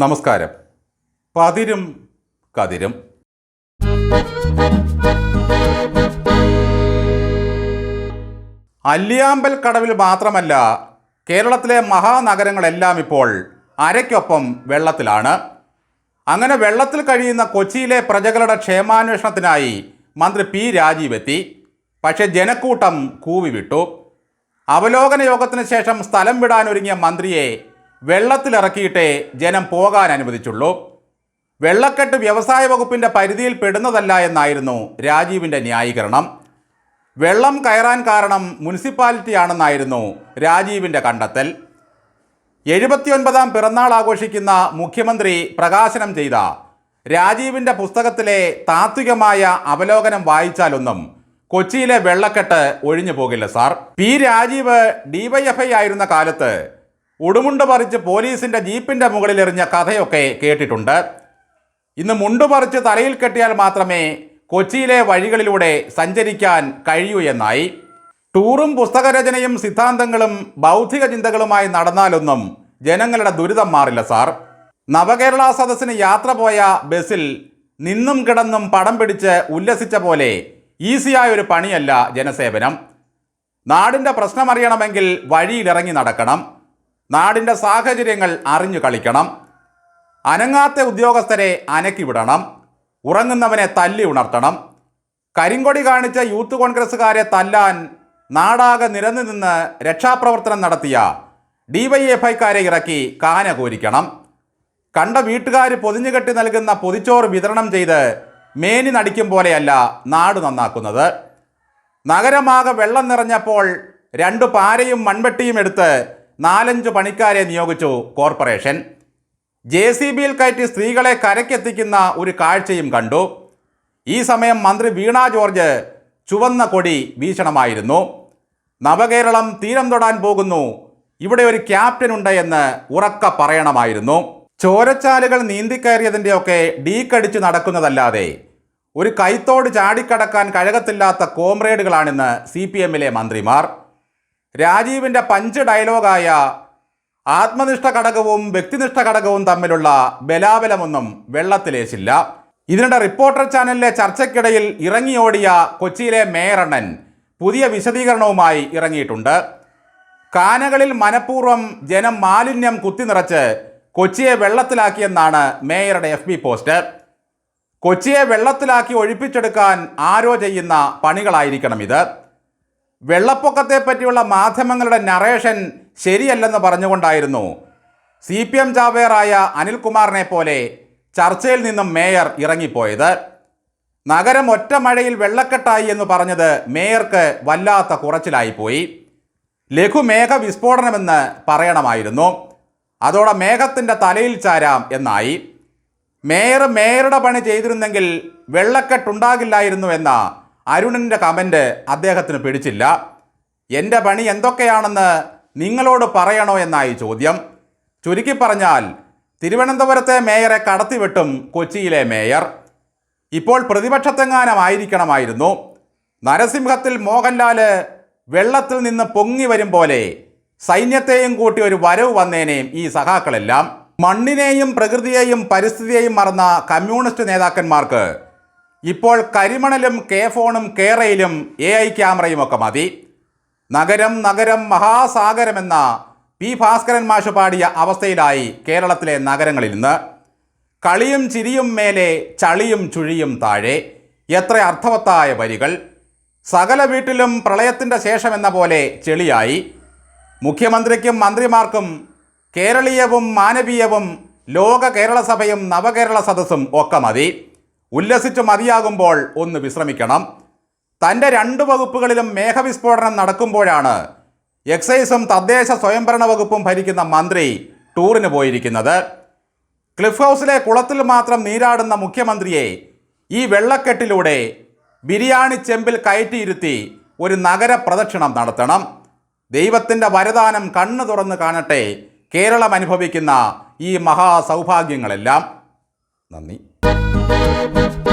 നമസ്കാരം. പതിരും കതിരും. അല്ലിയാമ്പൽ കടവിൽ മാത്രമല്ല കേരളത്തിലെ മഹാനഗരങ്ങളെല്ലാം ഇപ്പോൾ അരയ്ക്കൊപ്പം വെള്ളത്തിലാണ്. അങ്ങനെ വെള്ളത്തിൽ കഴിയുന്ന കൊച്ചിയിലെ പ്രജകളുടെ ക്ഷേമാന്വേഷണത്തിനായി മന്ത്രി പി രാജീവ് എത്തി. പക്ഷേ ജനക്കൂട്ടം കൂവി വിട്ടു അവലോകന യോഗത്തിന് ശേഷം സ്ഥലം വിടാനൊരുങ്ങിയ മന്ത്രിയെ വെള്ളത്തിലിറക്കിയിട്ടേ ജനം പോകാൻ അനുവദിച്ചുള്ളൂ. വെള്ളക്കെട്ട് വ്യവസായ വകുപ്പിന്റെ പരിധിയിൽ പെടുന്നതല്ല എന്നായിരുന്നു രാജീവിന്റെ ന്യായീകരണം. വെള്ളം കയറാൻ കാരണം മുനിസിപ്പാലിറ്റിയാണെന്നായിരുന്നു രാജീവിന്റെ കണ്ടെത്തൽ. എഴുപത്തിയൊൻപതാം പിറന്നാൾ ആഘോഷിക്കുന്ന മുഖ്യമന്ത്രി പ്രകാശനം ചെയ്ത രാജീവിന്റെ പുസ്തകത്തിലെ താത്വികമായ അവലോകനം വായിച്ചാലൊന്നും കൊച്ചിയിലെ വെള്ളക്കെട്ട് ഒഴിഞ്ഞു പോകില്ല സാർ. പി രാജീവ് ഡിവൈഎഫ്ഐ ആയിരുന്ന കാലത്ത് ഉടുമുണ്ട് പറിച്ച് പോലീസിന്റെ ജീപ്പിന്റെ മുകളിലെറിഞ്ഞ കഥയൊക്കെ കേട്ടിട്ടുണ്ട്. ഇന്ന് മുണ്ട് പറിച്ച് തലയിൽ കെട്ടിയാൽ മാത്രമേ കൊച്ചിയിലെ വഴികളിലൂടെ സഞ്ചരിക്കാൻ കഴിയൂ എന്നായി. ടൂറും പുസ്തകരചനയും സിദ്ധാന്തങ്ങളും ബൗദ്ധിക ചിന്തകളുമായി നടന്നാലൊന്നും ജനങ്ങളുടെ ദുരിതം മാറില്ല സാർ. നവകേരള സദസ്സിന് യാത്ര പോയ ബസ്സിൽ നിന്നും കിടന്നും പടം പിടിച്ച് ഉല്ലസിച്ച പോലെ ഈസിയായ ഒരു പണിയല്ല ജനസേവനം. നാടിന്റെ പ്രശ്നമറിയണമെങ്കിൽ വഴിയിലിറങ്ങി നടക്കണം. നാടിന്റെ സാഹചര്യങ്ങൾ അറിഞ്ഞു കളിക്കണം. അനങ്ങാത്ത ഉദ്യോഗസ്ഥരെ അനക്കി വിടണം. ഉറങ്ങുന്നവനെ തല്ലി ഉണർത്തണം. കരിങ്കൊടി കാണിച്ച യൂത്ത് കോൺഗ്രസ്സുകാരെ തല്ലാൻ നാടാകെ നിരന്നു നിന്ന് രക്ഷാപ്രവർത്തനം നടത്തിയ ഡിവൈഎഫ്ഐക്കാരെ ഇറക്കി കാന കോരിക്കണം കണ്ട വീട്ടുകാർ പൊതിഞ്ഞുകെട്ടി നൽകുന്ന പൊതിച്ചോറ് വിതരണം ചെയ്ത് മേനി നടിക്കും പോലെയല്ല നാട് നന്നാക്കുന്നത്. നഗരമാകെ വെള്ളം നിറഞ്ഞപ്പോൾ രണ്ട് പാരയും മൺവെട്ടിയും എടുത്ത് നാലഞ്ച് പണിക്കാരെ നിയോഗിച്ചു കോർപ്പറേഷൻ. ജെ സി ബിയിൽ കയറ്റി സ്ത്രീകളെ കരയ്ക്കെത്തിക്കുന്ന ഒരു കാഴ്ചയും കണ്ടു. ഈ സമയം മന്ത്രി വീണ ജോർജ് ചുവന്ന കൊടി ഭീഷണമായിരുന്നു നവകേരളം തീരം തൊടാൻ പോകുന്നു. ഇവിടെ ഒരു ക്യാപ്റ്റൻ ഉണ്ട് എന്ന് ഉറക്ക പറയണമായിരുന്നു. ചോരച്ചാലുകൾ നീന്തിക്കയറിയതിന്റെയൊക്കെ ഡീക്കടിച്ച് നടക്കുന്നതല്ലാതെ ഒരു കൈത്തോട് ചാടിക്കടക്കാൻ കഴകത്തില്ലാത്ത കോമ്രേഡുകളാണിന്ന് സി പി എമ്മിലെ മന്ത്രിമാർ. രാജീവിന്റെ പഞ്ച് ഡയലോഗായ ആത്മനിഷ്ഠ ഘടകവും വ്യക്തിനിഷ്ഠ ഘടകവും തമ്മിലുള്ള ബലാബലമൊന്നും വെള്ളത്തിലേശില്ല. ഇതിനിടെ റിപ്പോർട്ടർ ചാനലിലെ ചർച്ചയ്ക്കിടയിൽ ഇറങ്ങിയോടിയ കൊച്ചിയിലെ മേയറണ്ണൻ പുതിയ വിശദീകരണവുമായി ഇറങ്ങിയിട്ടുണ്ട്. കാനകളിൽ മനഃപൂർവം ജനം മാലിന്യം കുത്തിനിറച്ച് കൊച്ചിയെ വെള്ളത്തിലാക്കിയെന്നാണ് മേയറുടെ എഫ് ബി പോസ്റ്റ്. കൊച്ചിയെ വെള്ളത്തിലാക്കി ഒഴിപ്പിച്ചെടുക്കാൻ ആരോ ചെയ്യുന്ന പണികളായിരിക്കണം ഇത്. വെള്ളപ്പൊക്കത്തെ പറ്റിയുള്ള മാധ്യമങ്ങളുടെ നറേഷൻ ശരിയല്ലെന്ന് പറഞ്ഞുകൊണ്ടായിരുന്നു. സി പി എം ചാവേറായ അനിൽകുമാറിനെ പോലെ ചർച്ചയിൽ നിന്നും മേയർ ഇറങ്ങിപ്പോയത്. നഗരം ഒറ്റ മഴയിൽ വെള്ളക്കെട്ടായി എന്ന് പറഞ്ഞത് മേയർക്ക് വല്ലാത്ത കുറച്ചിലായിപ്പോയി. ലഘുമേഘ വിസ്ഫോടനമെന്ന് പറയണമായിരുന്നു. അതോടെ മേഘത്തിന്റെ തലയിൽ ചാരാം എന്നായി. മേയർ മേയറുടെ പണി ചെയ്തിരുന്നെങ്കിൽ വെള്ളക്കെട്ടുണ്ടാകില്ലായിരുന്നു എന്ന അരുണിന്റെ കമന്റ് അദ്ദേഹത്തിന് പിടിച്ചില്ല. എന്റെ പണി എന്തൊക്കെയാണെന്ന് നിങ്ങളോട് പറയണോ എന്നായി ചോദ്യം. ചുരുക്കി പറഞ്ഞാൽ തിരുവനന്തപുരത്തെ മേയറെ കടത്തിവിട്ടും കൊച്ചിയിലെ മേയർ. ഇപ്പോൾ പ്രതിപക്ഷത്തെങ്ങാനമായിരിക്കണമായിരുന്നു. നരസിംഹത്തിൽ മോഹൻലാൽ വെള്ളത്തിൽ നിന്ന് പൊങ്ങി വരും പോലെ സൈന്യത്തെയും കൂട്ടി ഒരു വരവ് വന്നേനേയും ഈ സഖാക്കളെല്ലാം. മണ്ണിനെയും പ്രകൃതിയെയും പരിസ്ഥിതിയെയും മറന്ന കമ്മ്യൂണിസ്റ്റ് നേതാക്കന്മാർക്ക് ഇപ്പോൾ കരിമണലും കെ ഫോണും കേരയിലും എ ഐ ക്യാമറയും ഒക്കെ മതി. നഗരം നഗരം മഹാസാഗരമെന്ന പി ഭാസ്കരൻ മാഷ് പാടിയ അവസ്ഥയിലായി കേരളത്തിലെ നഗരങ്ങളിൽ നിന്ന്. കളിയും ചിരിയും മേലെ ചളിയും ചുഴിയും താഴെ. എത്ര അർത്ഥവത്തായ വരികൾ. സകല വീട്ടിലും പ്രളയത്തിന്റെ ശേഷം എന്ന പോലെ ചെളിയായി. മുഖ്യമന്ത്രിക്കും മന്ത്രിമാർക്കും കേരളീയവും മാനവീയവും ലോക കേരള സഭയും നവകേരള സദസ്സും ഒക്കെ മതി. ഉല്ലസിച്ചു മതിയാകുമ്പോൾ ഒന്ന് വിശ്രമിക്കണം. തന്റെ രണ്ട് വകുപ്പുകളിലും മേഘവിസ്ഫോടനം നടക്കുമ്പോഴാണ് എക്സൈസും തദ്ദേശ സ്വയംഭരണ വകുപ്പും ഭരിക്കുന്ന മന്ത്രി ടൂറിന് പോയിരിക്കുന്നത്. ക്ലിഫ് ഹൗസിലെ കുളത്തിൽ മാത്രം നീരാടുന്ന മുഖ്യമന്ത്രിയെ ഈ വെള്ളക്കെട്ടിലൂടെ ബിരിയാണി ചെമ്പിൽ കയറ്റിയിരുത്തി ഒരു നഗര പ്രദക്ഷിണം നടത്തണം. ദൈവത്തിന്റെ വരദാനം കണ്ണു തുറന്ന് കാണട്ടെ കേരളം അനുഭവിക്കുന്ന ഈ മഹാസൗഭാഗ്യങ്ങളെല്ലാം. നന്ദി. Thank you.